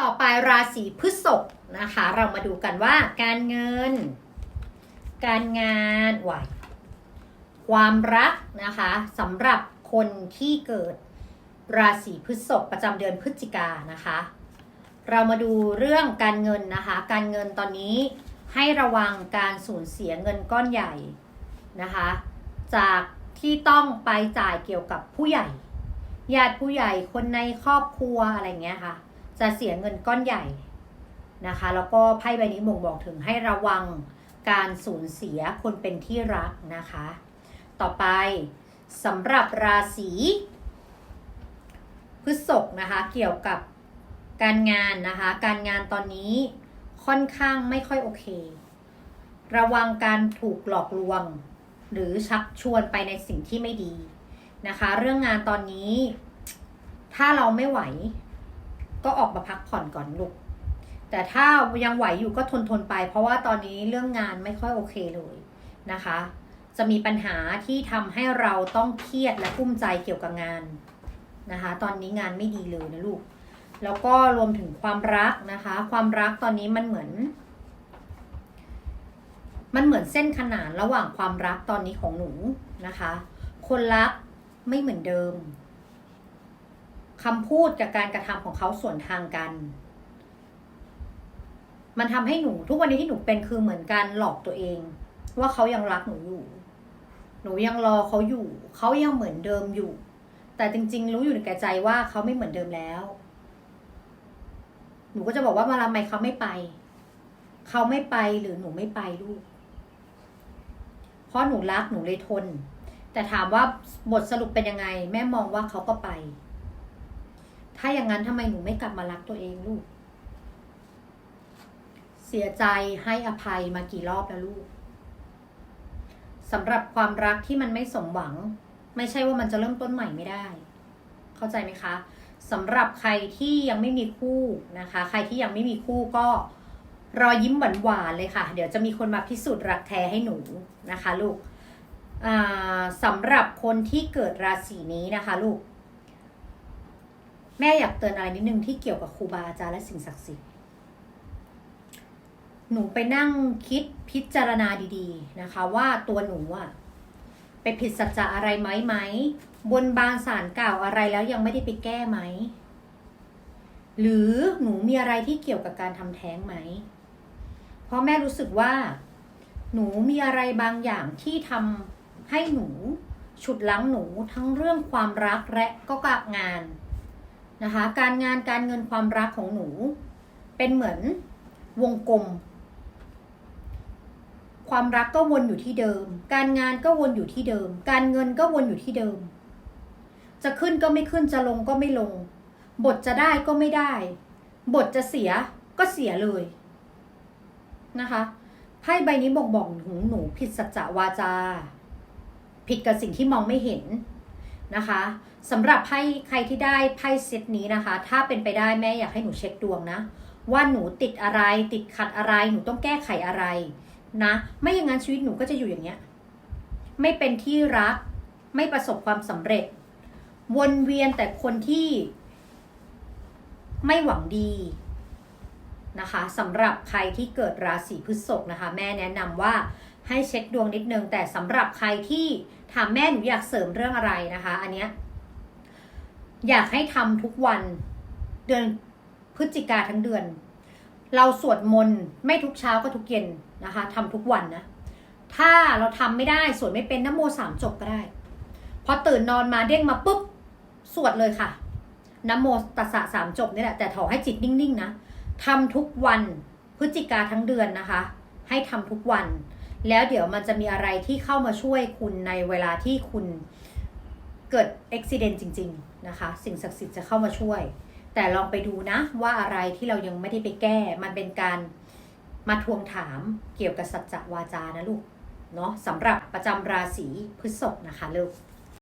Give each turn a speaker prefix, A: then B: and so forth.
A: ต่อไปราศีพฤษภนะคะ เรามาดูกันว่าการเงิน การงานไหวความรักนะคะสำหรับคนที่เกิดราศีพฤษภประจำเดือนพฤศจิกานะคะ เรามาดูเรื่องการเงินนะคะ การเงินตอนนี้ให้ระวังการสูญเสียเงินก้อนใหญ่นะคะ จากที่ต้องไปจ่ายเกี่ยวกับผู้ใหญ่ญาติผู้ใหญ่คนในครอบครัวอะไรเงี้ยค่ะ จะเสียเงินก้อนใหญ่นะคะ แล้วก็ไพ่ใบนี้บ่งบอกถึงให้ระวังการสูญเสียคนเป็นที่รักนะคะ ต่อไปสำหรับราศีพฤษภนะคะ เกี่ยวกับการงานนะคะ การงานตอนนี้ค่อนข้างไม่ค่อยโอเค ระวังการถูกหลอกลวง หรือชักชวนไปในสิ่งที่ไม่ดีนะคะ เรื่องงานตอนนี้ ถ้าเราไม่ไหว ก็ออกมาพักผ่อนก่อนลูก แต่ถ้ายังไหวอยู่ก็ทนทนไป เพราะว่าตอนนี้เรื่องงานไม่ค่อยโอเคเลยนะคะ จะมีปัญหาที่ทำให้เราต้องเครียดและกุ้มใจเกี่ยวกับงานนะคะ ตอนนี้งานไม่ดีเลยนะลูก แล้วก็รวมถึงความรักนะคะ ความรักตอนนี้มันเหมือน มันเหมือนเส้นขนานระหว่างความรักตอนนี้ของหนูนะคะ คนรักไม่เหมือนเดิม คำพูดกับการกระทำของเขาส่วนทางกัน มันทำให้หนูทุกวันนี้ที่หนูเป็นคือเหมือนการหลอกตัวเอง ว่าเขายังรักหนูอยู่ หนูยังรอเขาอยู่ เขายังเหมือนเดิมอยู่ แต่จริง ๆ รู้อยู่ในแก่ใจว่าเขาไม่เหมือนเดิมแล้ว หนูก็จะบอกว่ามาทำไมเขาไม่ไป เขาไม่ไปหรือหนูไม่ไปลูก เพราะหนูรักหนูเลยทน แต่ถามว่าบทสรุปเป็นยังไง แม่มองว่าเขาก็ไป ถ้าอย่างนั้นทำไมหนูไม่กลับมารักตัวเองลูก เสียใจให้อภัยมากี่รอบแล้วลูกสำหรับความรักที่มันไม่สมหวัง ไม่ใช่ว่ามันจะเริ่มต้นใหม่ไม่ได้ เข้าใจไหมคะสำหรับใครที่ยังไม่มีคู่นะคะ ใครที่ยังไม่มีคู่ก็รอยิ้มหวานๆเลยค่ะ เดี๋ยวจะมีคนมาพิสูจน์รักแท้ให้หนูนะคะ ลูกอ่าสำหรับคนที่เกิดราศีนี้นะคะ ลูก แม่อยากเตือนอะไรนิดนึงที่เกี่ยวกับครูบาอาจารย์และสิ่งศักดิ์สิทธิ์หนูไปนั่งคิดพิจารณาดีๆนะคะ ว่าตัวหนูอะไปผิดสัจจะอะไรไหมไหม บนบานสารกล่าวอะไรแล้วยังไม่ได้ไปแก้ไหม หรือหนูมีอะไรที่เกี่ยวกับการทำแท้งไหม เพราะแม่รู้สึกว่า หนูมีอะไรบางอย่างที่ทำให้หนู ฉุดลั้งหนูทั้งเรื่องความรักและก็กับงาน นะคะ การงานการเงินความรักของหนู เป็นเหมือนวงกลม ความรักก็วนอยู่ที่เดิม การงานก็วนอยู่ที่เดิม การเงินก็วนอยู่ที่เดิม จะขึ้นก็ไม่ขึ้นจะลงก็ไม่ลง บทจะได้ก็ไม่ได้ บทจะเสียก็เสียเลยนะคะไพ่ใบนี้บอกบอกถึงหนูผิดสัจจวาจา ผิดกับสิ่งที่มองไม่เห็น นะคะสำหรับไพ่ใครที่ได้ไพ่เซตนี้นะคะ ถ้าเป็นไปได้แม่อยากให้หนูเช็คดวงนะ ว่าหนูติดอะไรติดขัดอะไรหนูต้องแก้ไขอะไรนะ ไม่อย่างนั้นชีวิตหนูก็จะอยู่อย่างเงี้ย ไม่เป็นที่รัก ไม่ประสบความสำเร็จ วนเวียนแต่คนที่ ไม่หวังดีนะคะสำหรับใครที่เกิดราศีพฤษภนะคะ แม่แนะนำว่า ให้เช็คดวงนิดนึงแต่สำหรับใครที่ถามแม่หนูอยากเสริมเรื่องอะไรนะคะ อันเนี้ยอยากให้ทำทุกวันเดือนพฤศจิกาทั้งเดือน เราสวดมนต์ไม่ทุกเช้าก็ทุกเย็นนะคะทำทุกวันนะถ้าเราทำไม่ได้สวดไม่เป็นนโมสามจบก็ได้พอตื่นนอนมาเด้งมาปุ๊บสวดเลยค่ะนโมตัสสะสามจบนี่แหละแต่ถอให้จิตนิ่งๆนะทำทุกวันพฤศจิกาทั้งเดือนนะคะ ให้ทำทุกวัน แล้วเดี๋ยวมันจะมีอะไรที่เข้ามาช่วยคุณในเวลาที่คุณเกิดอุบิเหตุจริง ๆ นะคะ สิ่งศักดิ์สิทธิ์จะเข้ามาช่วย แต่ลองไปดูนะว่าอะไรที่เรายังไม่ได้ไปแก้ มันเป็นการมาทวงถามเกี่ยวกับสัจจวาจานะลูก เนาะสำหรับประจำราศีพฤษภนะคะลูก